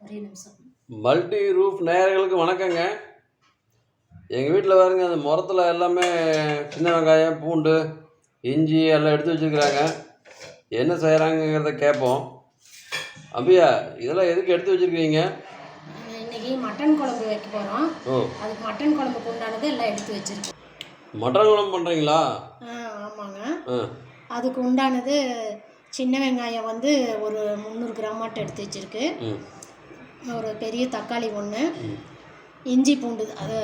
ஒரே நிமிஷம். Multi roof நேயர்களுக்கு வணக்கங்க. எங்கள் வீட்டில் பாருங்க அந்த முரத்தில் எல்லாமே சின்ன வெங்காயம் பூண்டு இஞ்சி எல்லாம் எடுத்து வச்சுருக்குறாங்க. என்ன செய்கிறாங்கங்கிறத கேட்போம் அம்பியா இதெல்லாம் எதுக்கு எடுத்து வச்சுருக்கீங்க? இன்னைக்கு மட்டன் குழம்பு வைக்க போகிறோம் ஓ. அதுக்கு மட்டன் குழம்புக்கு உண்டானது எல்லாம் எடுத்து வச்சிருக்கோம். மட்டன் குழம்பு பண்ணுறீங்களா ஆ ஆமாங்க. ஆ. அதுக்கு உண்டானது சின்ன வெங்காயம் வந்து ஒரு முந்நூறு கிராமாட்டு எடுத்து வச்சிருக்கு. ம். ஒரு பெரிய தக்காளி ஒன்று இஞ்சி பூண்டு அது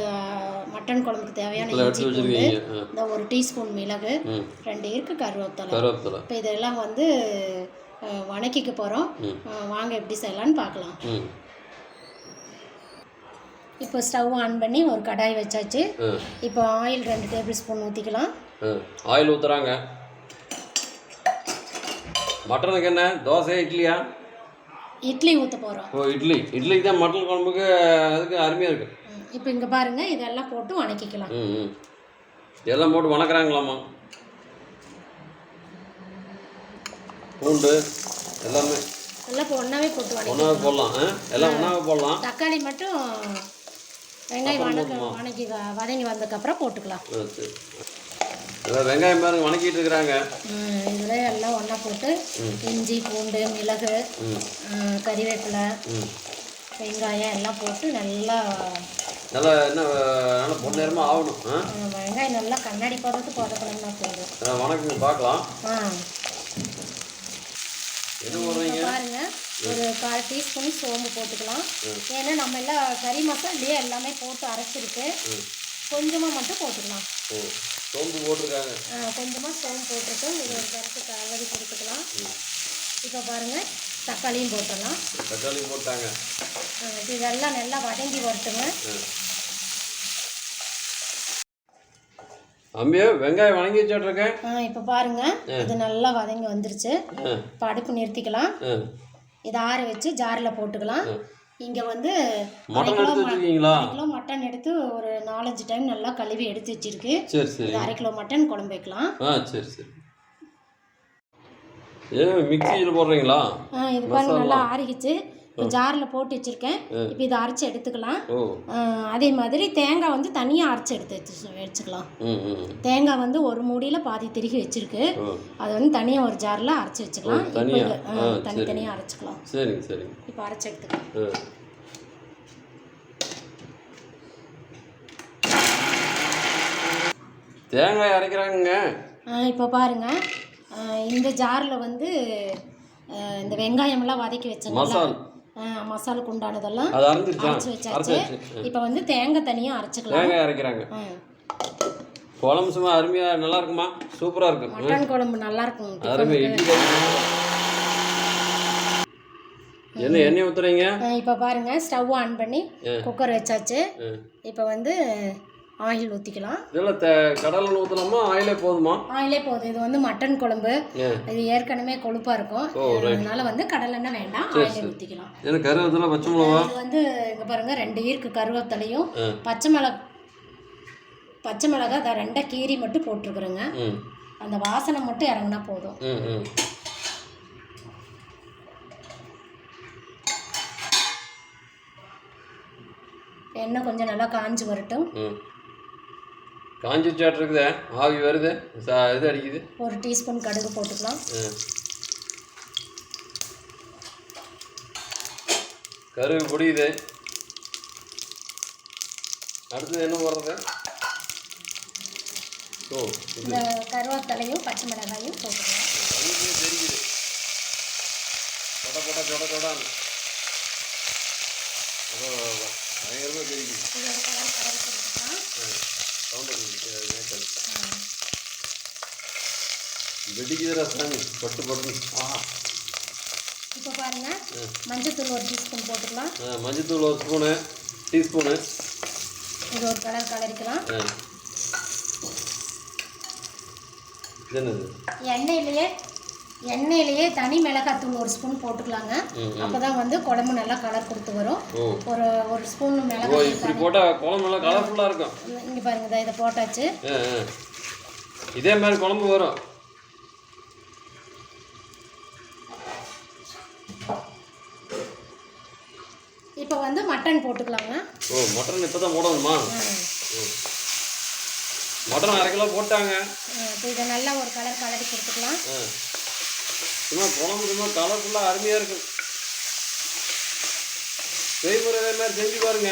மட்டன் குழம்புக்கு தேவையான இஞ்சி பூண்டு இந்த ஒரு டீஸ்பூன் மிளகு ரெண்டு இருக்கு கருவேப்பிலை. இப்போ இதெல்லாம் வந்து வணக்கிக்க போகிறோம் வாங்க எப்படி செய்யலான்னு பார்க்கலாம். இப்போ ஸ்டவ் ஆன் பண்ணி ஒரு கடாய் வச்சாச்சு. இப்போ ஆயில் ரெண்டு டேபிள் ஸ்பூன் ஊற்றிக்கலாம் ஆயில் ஊற்றுறாங்க மட்டனுக்கு என்ன? தோசை இட்லியா? இட்லி ஊற்ற போகிறோம் ஓ இட்லி. இட்லிக்கு தான் மட்டன் குழம்புக்கு அதுக்கு அருமையாக இருக்குது இப்போ இங்கே பாருங்கள் இதெல்லாம் போட்டு வணக்கிக்கலாம். ம் ம். எல்லாம் போட்டு வணக்குறாங்களாம்மா. பூண்டு எல்லாமே. எல்லாம் இப்போ ஒன்றாவே போட்டு ஒன்றாவே போடலாம் எல்லாம் ஒன்றாவே போடலாம். தக்காளி மட்டும் வெங்காயம் வணக்க வணக்கி வதங்கி வந்ததுக்கப்புறம் போட்டுக்கலாம். சரி. எல்லாம் வெங்காயம் பாருங்க வணக்கிட்டு இருக்கிறாங்க. இதில் எல்லாம் ஒன்றா போட்டு இஞ்சி பூண்டு மிளகு கறிவேப்பிலை வெங்காயம் எல்லாம் போட்டு நல்லா நல்லா என்ன நல்லா பொன்னேரமாக ஆகணும் வெங்காயம் நல்லா கண்ணாடி பதத்துக்கு வதக்கணும்னா போதும் வணக்கங்க பார்க்கலாம். ஆ. பாருங்க ஒரு கால் டீஸ்பூன் சோம்பு போட்டுக்கலாம். ஏன்னா நம்ம எல்லாம் கறி மசாலையே எல்லாமே போட்டு அரைச்சிருக்கு. கொஞ்சமாக மட்டும் போட்டுக்கலாம். ஓ சோம்பு போட்டிருக்காங்க. கொஞ்சமாக சோம்பு போட்டுட்டு இது ஒரு கருத்து கலவரி கொடுத்துக்கலாம். இப்போ பாருங்கள் தக்காளியும் போட்டுடலாம். தக்காளி போட்டாங்க. இதெல்லாம் நல்லா வதங்கி வரட்டுங்க. அம்பியா வெங்காயம் வணங்கி வச்சுட்ருக்கேன் ஆ, இப்போ பாருங்கள் இது நல்லா வதங்கி வந்துருச்சு. இப்போ அடுப்பு நிறுத்திக்கலாம். இதை ஆற வச்சு ஜாரில் போட்டுக்கலாம். இங்கே வந்து அரை மட்டன் கிலோ அரை கிலோ மட்டன் எடுத்து ஒரு நாலஞ்சு டைம் நல்லா கழுவி எடுத்து வச்சிருக்கு. சரி சரி. அரை கிலோ மட்டன் குழம்பு வைக்கலாம். ஆ சரி சரி. ஏன் மிக்சியில் போடுறீங்களா? இது பாருங்க நல்லா ஆறிக்கிச்சு. இப்போ ஜாரில் போட்டு வச்சுருக்கேன். இப்போ இதை அரைச்சி எடுத்துக்கலாம். அதே மாதிரி தேங்காய் வந்து தனியாக அரைச்சி எடுத்து வச்சு வச்சுக்கலாம். தேங்காய் வந்து ஒரு மூடியில் பாதி திருகி வச்சிருக்கு. அதை வந்து தனியாக ஒரு ஜாரில் அரைச்சி வச்சுக்கலாம். தனித்தனியாக அரைச்சிக்கலாம். சரிங்க சரிங்க. இப்போ அரைச்சி எடுத்துக்கலாம். தேங்காய் அரைக்கிறாங்கங்க. ஆ, இப்போ பாருங்க. இந்த ஜாரில் வந்து இந்த வெங்காயமெல்லாம் வதக்கி வச்சோம்ல மசால். மசாலுக்கு உண்டானதெல்லாம் அரைச்சி வச்சாச்சு. இப்போ வந்து தேங்காய் தனியாக அரைச்சிக்கலாம். தேங்காய் அரைக்கிறாங்க. குழம்பு சும்மா அருமையாக நல்லா இருக்குமா சூப்பராக இருக்கும் மட்டன் குழம்பு நல்லா இருக்கும் அருமை. என்ன எண்ணெய் ஊற்றுறீங்க இப்போ பாருங்க ஸ்டவ் ஆன் பண்ணி குக்கர் வச்சாச்சு. இப்போ வந்து ஆயில் ஊற்றிக்கலாம் கடலில் ஊற்றலாமா ஆயிலே போதுமா? ஆயிலே போதும். இது வந்து மட்டன் குழம்பு. இது ஏற்கனவே கொழுப்பாக இருக்கும். அதனால வந்து கடலெண்ணெய் வேண்டாம். ஆயிலே ஊற்றிக்கலாம் ஏன்னா கருவேப்பிலை பச்சை மிளகா? இது வந்து இங்கே பாருங்க ரெண்டு ஈர்க்கு கருவேப்பிலையும். பச்சை மிளகா பச்சை மிளகா அதை ரெண்டை கீரி மட்டும் போட்டிருக்குறேங்க. அந்த வாசனை மட்டும் இறங்குனா போதும். எண்ணெய் கொஞ்சம் நல்லா காஞ்சு வரட்டும். காஞ்சி சாட்டிருக்குதே ஆவி வருது சா இது அடிக்குது ஒரு டீஸ்பூன் கடுகு போட்டுக்கலாம் கருகு பொடியுது அடுத்தது என்ன போடுறது ஓ இந்த கருவேப்பிலையும் பச்சை மிளகாயும் போட்டுக்கலாம் தெரிக்குது சொட சொட சொட சொடான்னு பயங்கரமாக தெரிக்குது வெடிக்குதுடா சாமி பட்டு பட்டு ஆ. இப்போ பாருங்க. மஞ்சத்தூள் ஒரு டீஸ்பூன் போட்டுக்கலாம். மஞ்சத்தூள் ஒரு ஸ்பூனு டீஸ்பூனு. இது ஒரு கலர் கலரிக்கலாம். என்னது? எண்ணெயிலேயே எண்ணெயிலேயே தனி மிளகாத்தூள் ஒரு ஸ்பூன் போட்டுக்கலாங்க. அப்போ தான் வந்து குழம்பு நல்லா கலர் கொடுத்து வரும். ஒரு ஒரு ஸ்பூன் மிளகாய் இப்படி குழம்பு நல்லா கலர்ஃபுல்லாக இருக்கும். இங்கே பாருங்க இதோ போட்டாச்சு. இதே மாதிரி குழம்பு வரும். இப்போ வந்து மட்டன் போட்டுக்கலாங்க. ஓ மட்டன் இப்போ தான் போடணுமா மட்டன் அரை கிலோ போட்டாங்க. இப்போ இதை நல்லா ஒரு கலர் கலரி கொடுத்துக்கலாம். சும்மா குழம்பு சும்மா கலர்ஃபுல்லாக அருமையாக இருக்கும். செய்முறை இதே மாதிரி செஞ்சு பாருங்க.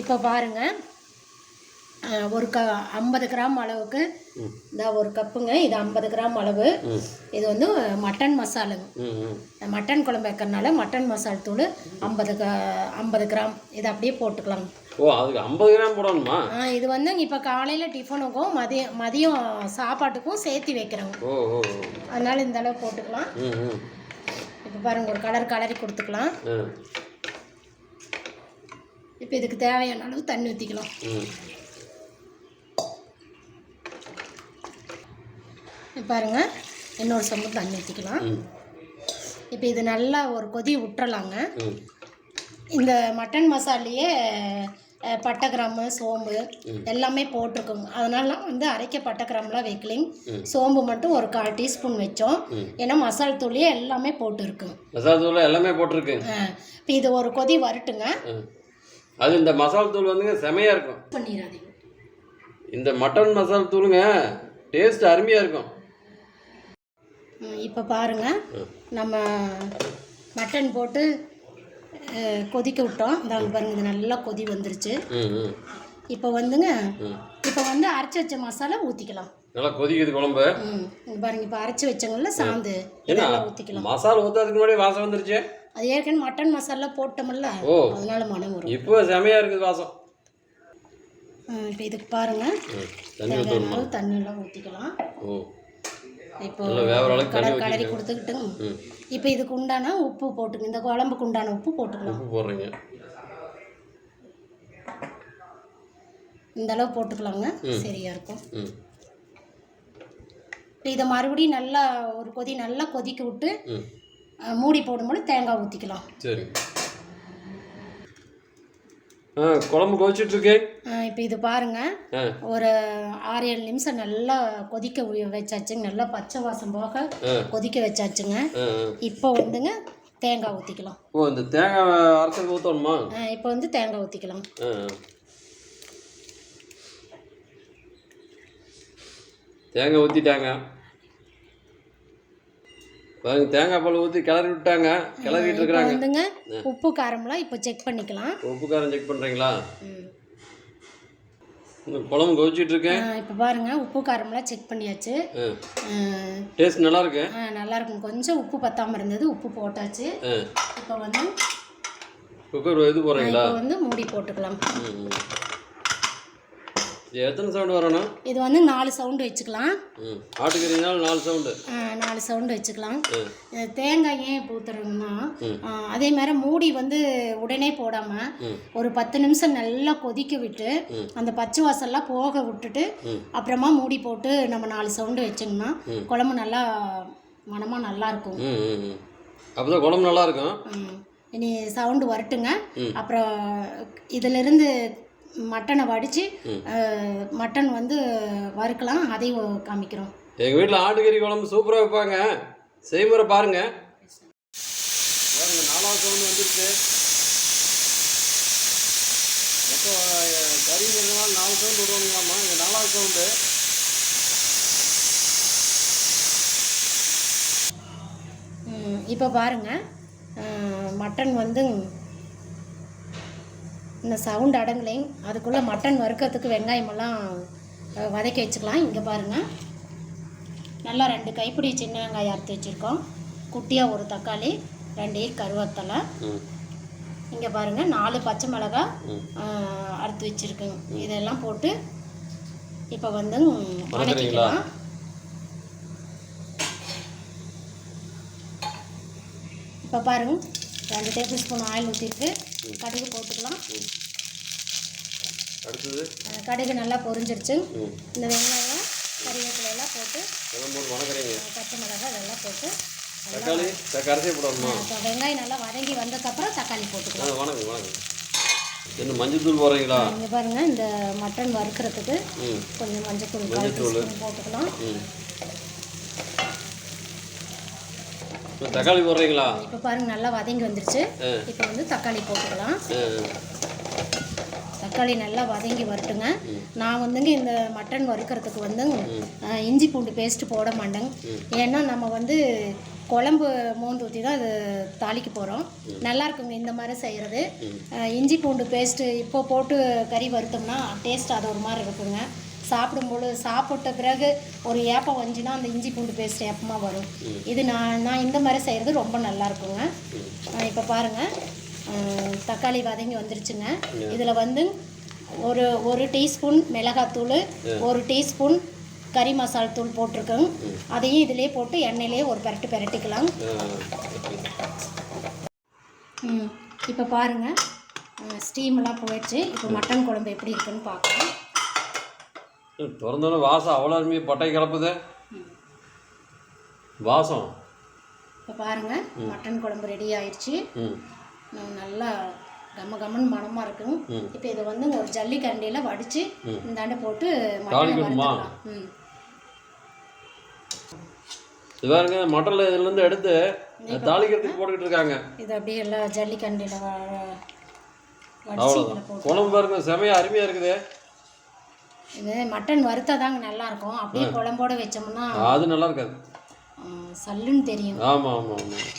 இப்போ பாருங்க. ஒரு க ஐம்பது கிராம் அளவுக்கு இந்த ஒரு கப்புங்க இது ஐம்பது கிராம் அளவு. இது வந்து மட்டன் மசாலுங்க மட்டன் குழம்பு வைக்கிறனால மட்டன் மசால் தூள் ஐம்பது க ஐம்பது கிராம். இது அப்படியே போட்டுக்கலாங்க ஓ அதுக்கு ஐம்பது கிராம் போடணுமா? ஆ, இது வந்து இப்போ காலையில் டிஃபனுக்கும் மதியம் மதியம் சாப்பாட்டுக்கும் சேர்த்து வைக்கிறோங்க. அதனால இந்த அளவு போட்டுக்கலாம். இப்போ பாருங்க ஒரு கலர் கலரி கொடுத்துக்கலாம். இப்போ இதுக்கு தேவையான அளவு தண்ணி ஊற்றிக்கலாம் பாருங்க. இன்னொரு சொம்பு தண்ணி ஊற்றிக்கலாம் இப்போ இது நல்லா ஒரு கொதி விட்டுறலாங்க. இந்த மட்டன் மசாலையே பட்டை கிராம்பு சோம்பு எல்லாமே போட்டிருக்கோங்க. அதனால வந்து அரைக்க பட்டை கிராம்புலாம் வைக்கலிங் சோம்பு மட்டும் ஒரு கால் டீஸ்பூன் வச்சோம். ஏன்னா மசால் தூளியே எல்லாமே போட்டு இருக்குங்க மசாலா தூள் எல்லாமே போட்டிருக்கு. இப்போ இது ஒரு கொதி வரட்டுங்க. அது இந்த மசாலா தூள் வந்துங்க செமையாக இருக்கும். பண்ணிடாதீங்க. இந்த மட்டன் மசாலா தூளுங்க டேஸ்ட் அருமையாக இருக்கும். இப்போ பாருங்க. நம்ம மட்டன் போட்டு கொதிக்க விட்டோம். இந்தாங்க பாருங்க இது நல்லா கொதி வந்துருச்சு. இப்போ வந்துங்க இப்போ வந்து அரைச்சி வச்ச மசாலா ஊற்றிக்கலாம் நல்லா கொதிக்குது குழம்பு. இங்க பாருங்க இப்போ அரைச்சி வச்சவங்கள சாந்து. இதெல்லாம் ஊற்றிக்கலாம் மசாலா ஊற்றுறதுக்கு முன்னாடி வாசம் வந்துருச்சு. அது ஏற்கனவே மட்டன் மசாலா போட்டோம்ல ஓ. அதனால மனம் வரும். இப்போ செமையாக இருக்குது வாசம். இப்போ இதுக்கு பாருங்க. ம் தண்ணி தேவையான ஊற்றணுமா அளவு தண்ணியெல்லாம் ஊற்றிக்கலாம் ஓ. இப்போ தண்ணி கலர் ம். இப்போ இதுக்கு உண்டான உப்பு போட்டுங்க இந்த குழம்புக்கு உண்டான உப்பு போட்டுக்கலாம். உப்பு போடுறீங்க. இந்த அளவு போட்டுக்கலாங்க. சரியா இருக்கும். இப்போ இதை மறுபடியும் நல்லா ஒரு கொதி நல்லா கொதிக்க விட்டு மூடி போடும்போது தேங்காய் ஊற்றிக்கலாம் சரி. குழம்பு கொதிச்சிட்ருக்கு. இப்போ இது பாருங்க. ஒரு ஆறு ஏழு நிமிஷம் நல்லா கொதிக்க வச்சாச்சுங்க. நல்லா பச்சை வாசம் போக. கொதிக்க வச்சாச்சுங்க. இப்போ வந்துங்க தேங்காய் ஊற்றிக்கலாம் ஓ இந்த தேங்காய் அரைச்சது ஊற்றணுமா இப்போ வந்து தேங்காய் ஊற்றிக்கலாம். தேங்காய் ஊற்றிட்டாங்க தேங்காய் பால் ஊற்றி கிளறி விட்டாங்க கிளறிட்டு இருக்கிறாங்க. வந்துங்க உப்பு காரம்லாம் இப்போ செக் பண்ணிக்கலாம். உப்பு காரம் செக் பண்ணுறீங்களா குழம்பு கொதிச்சிட்டு இருக்கேன். இப்போ பாருங்க உப்பு காரம்லாம் செக் பண்ணியாச்சு. டேஸ்ட் நல்லா இருக்கு? நல்லா இருக்கும். கொஞ்சம் உப்பு பத்தாமல் இருந்தது உப்பு போட்டாச்சு. இப்போ வந்து குக்கர் இது போடுறீங்களா? இப்போ வந்து மூடி போட்டுக்கலாம். எத்தனை சவுண்டு வரணும்? இது வந்து நாலு சவுண்டு வச்சுக்கலாம். ம். ஆட்டுக்கறினாலும் நாலு சவுண்டு நாலு சவுண்டு வச்சுக்கலாம். தேங்காய் ஏன் ஆ, அதே மாதிரி மூடி வந்து உடனே போடாமல். ஒரு பத்து நிமிஷம் நல்லா கொதிக்க விட்டு அந்த பச்சை வாசல்லாம் போக விட்டுட்டு. அப்புறமா மூடி போட்டு நம்ம நாலு சவுண்டு வச்சோம்னா குழம்பு நல்லா மனமாக நல்லா இருக்கும். ம் ம் ம். அப்போ தான் குழம்பு நல்லா இருக்கும். இனி சவுண்டு வரட்டுங்க. அப்புறம் இதிலிருந்து மட்டனை வடித்து மட்டன் வந்து வறுக்கலாம் அதையும் காமிக்கிறோம். எங்கள் வீட்டில் ஆட்டுக்கறி குழம்பு சூப்பராக வைப்பாங்க. செய்முறை பாருங்க. பாருங்க நாலாவது சவுண்டு வந்துருச்சு. மொத்தம் அஹ், கறிங்கிறதுனால நாலு சவுண்டு விடுவாங்களாம்மா? இங்கே நாலாவது சவுண்டு. இப்போ பாருங்க. அஹ், மட்டன் வந்து இந்த சவுண்ட் அடங்கலைங்க அதுக்குள்ளே மட்டன் வறுக்கிறதுக்கு வெங்காயமெல்லாம் வதக்கி வச்சுக்கலாம். இங்கே பாருங்க. நல்லா ரெண்டு கைப்பிடி சின்ன வெங்காயம் அறுத்து வச்சுருக்கோம். குட்டியாக ஒரு தக்காளி ரெண்டு கருவேத்தலை இங்கே பாருங்கள் நாலு பச்சை மிளகாய் ம். அஹ், அறுத்து வச்சுருக்குங்க இதெல்லாம் போட்டு இப்போ வந்து? வதக்கிக்கலாம். இப்போ பாருங்க. ரெண்டு டேபிள் ஸ்பூன் ஆயில் ஊற்றிருக்கு கடுகு போட்டுக்கலாம். அடுத்தது? கடுகு நல்லா பொரிஞ்சிருச்சு. இந்த வெங்காயம் கறிவேப்பிலை எல்லாம் போட்டு பச்சை மிளகாய் இதெல்லாம் போட்டு தக்காளி போடணுமா? வெங்காயம் நல்லா வதங்கி வந்ததுக்கப்புறம் தக்காளி போட்டுக்கலாம். வணக்கம் வணக்கம் என்ன மஞ்சள் தூள் போடுறீங்களா? இங்கே பாருங்க இந்த மட்டன் வறுக்கிறதுக்கு கொஞ்சம் மஞ்சள் தூள் போட்டுக்கலாம். தக்காளி போடுறீங்களா? இப்போ பாருங்க நல்லா வதங்கி வந்துருச்சு. இப்போ வந்து தக்காளி போட்டுக்கலாம். தக்காளி நல்லா வதங்கி வரட்டுங்க. நான் வந்துங்க இந்த மட்டன் வறுக்கிறதுக்கு வந்து இஞ்சி பூண்டு பேஸ்ட்டு போட மாட்டேங்க. ஏன்னா நம்ம வந்து குழம்பு மோந்து ஊற்றி தான் அது தாளிக்க போகிறோம் நல்லா இருக்குங்க இந்த மாதிரி செய்கிறது இஞ்சி பூண்டு பேஸ்ட்டு இப்போ போட்டு கறி வறுத்தோம்னா டேஸ்ட் அது ஒரு மாதிரி இருக்குங்க. சாப்பிடும்போது சாப்பிட்ட பிறகு ஒரு ஏப்பம் வந்துச்சுன்னா அந்த இஞ்சி பூண்டு பேஸ்ட் ஏப்பமாக வரும். இது நான் நான் இந்த மாதிரி செய்கிறது ரொம்ப நல்லா இருக்குங்க இப்போ பாருங்கள் தக்காளி வதங்கி வந்துருச்சுங்க. இதில் வந்து ஒரு ஒரு டீஸ்பூன் மிளகாத்தூள் ஒரு டீஸ்பூன் கறி மசால் தூள் போட்டிருக்கோங்க. அதையும் இதிலே போட்டு எண்ணெயிலே ஒரு பெரட்டு பெரட்டிக்கலாம். இப்போ பாருங்கள் ஸ்டீம்லாம் போயிடுச்சு. இப்போ மட்டன் குழம்பு எப்படி இருக்குன்னு பார்க்கலாம் திறந்தோன்னே வாசம் அவ்வளோ அருமையாக பட்டை கிளப்புது. வாசம். இப்போ பாருங்கள் மட்டன் குழம்பு ரெடி ஆயிடுச்சு. நல்லா கம கமன்னு மணமாக இருக்குங்க இப்போ இதை வந்து ஒரு ஜல்லி கரண்டியில் வடித்து இந்தாண்ட போட்டு ம். இது பாருங்க மட்டனில் இதுலேருந்து எடுத்து தாளிக்கிறதுக்கு போட்டுக்கிட்டு இருக்காங்க. இது அப்படியே எல்லாம் ஜல்லி அவ்வளோதான் குழம்பு பாருங்க செமையாக அருமையாக இருக்குது. இது மட்டன் வறுத்தா தாங்க நல்லா இருக்கும் அப்படியே குழம்போட வச்சோம்னா அது நல்லா இருக்காது சல்லுன்னு தெரியும். ஆமாம் ஆமாம் ஆமாம்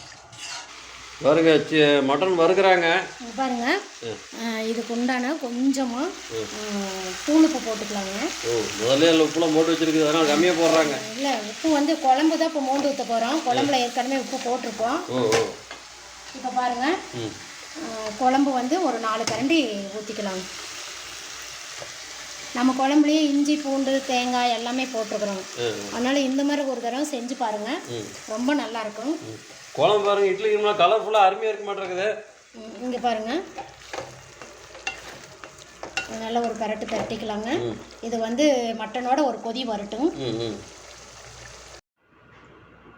பாருங்க மட்டன் வறுக்கிறாங்க. பாருங்க. இதுக்கு உண்டான கொஞ்சமாக தூளுப்பு போட்டுக்கலாங்க. ஓ முதல்ல உப்புலாம் போட்டு வச்சிருக்குது அதனால் கம்மியாக போடுறாங்க. இல்லை உப்பு வந்து குழம்பு தான் இப்போ மோந்து ஊற்ற போகிறோம் குழம்புல ஏற்கனவே உப்பு போட்டிருக்கோம். இப்போ பாருங்க. குழம்பு வந்து ஒரு நாலு கரண்டி ஊற்றிக்கலாம் நம்ம குழம்புலேயே இஞ்சி பூண்டு தேங்காய் எல்லாமே போட்டிருக்கிறோம். அதனால் இந்த மாதிரி ஒரு தடவை செஞ்சு பாருங்கள் ரொம்ப நல்லா இருக்கும். குழம்பு பாருங்க இட்லி கலர்ஃபுல்லாக அருமையாக இருக்க மாட்டேங்குது இங்கே பாருங்க. நல்ல ஒரு பரட்டு தட்டிக்கலாங்க இது வந்து மட்டனோட ஒரு கொதி வரட்டும்.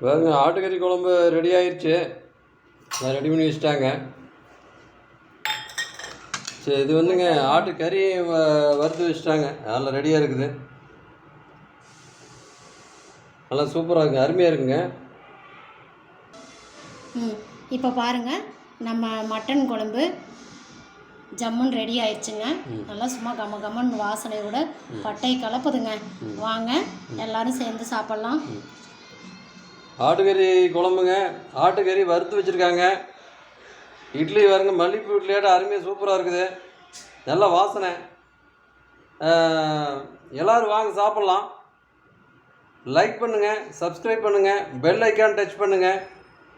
பாருங்க ஆட்டுக்கறி குழம்பு ரெடி ஆயிடுச்சு நான் ரெடி பண்ணி வச்சுட்டாங்க. சரி இது வந்துங்க ஆட்டுக்கறி வ- வறுத்து வச்சுட்டாங்க. நல்லா ரெடியாக இருக்குது. நல்லா சூப்பராக இருக்குங்க அருமையாக இருக்குங்க. ம் இப்போ பாருங்க நம்ம மட்டன் குழம்பு ஜம்முன் ரெடி ஆயிடுச்சுங்க. நல்லா சும்மா கம கமன் வாசனையோட பட்டை கலப்புதுங்க. வாங்க எல்லாரும் சேர்ந்து சாப்பிட்லாம். ஆட்டுக்கறி குழம்புங்க. ஆட்டுக்கறி வறுத்து வச்சுருக்காங்க. இட்லி பாருங்க மல்லிப்பூ இட்லியாட்ட அருமையாக சூப்பராக இருக்குது. நல்ல வாசனை. எல்லோரும் வாங்க சாப்பிட்லாம். லைக் பண்ணுங்கள் சப்ஸ்கிரைப் பண்ணுங்கள் பெல் ஐக்கான் டச் பண்ணுங்கள்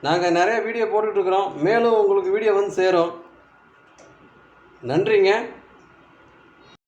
நாங்கள் நிறைய வீடியோ போட்டுட்ருக்குறோம் மேலும் உங்களுக்கு வீடியோ வந்து சேரும். நன்றிங்க.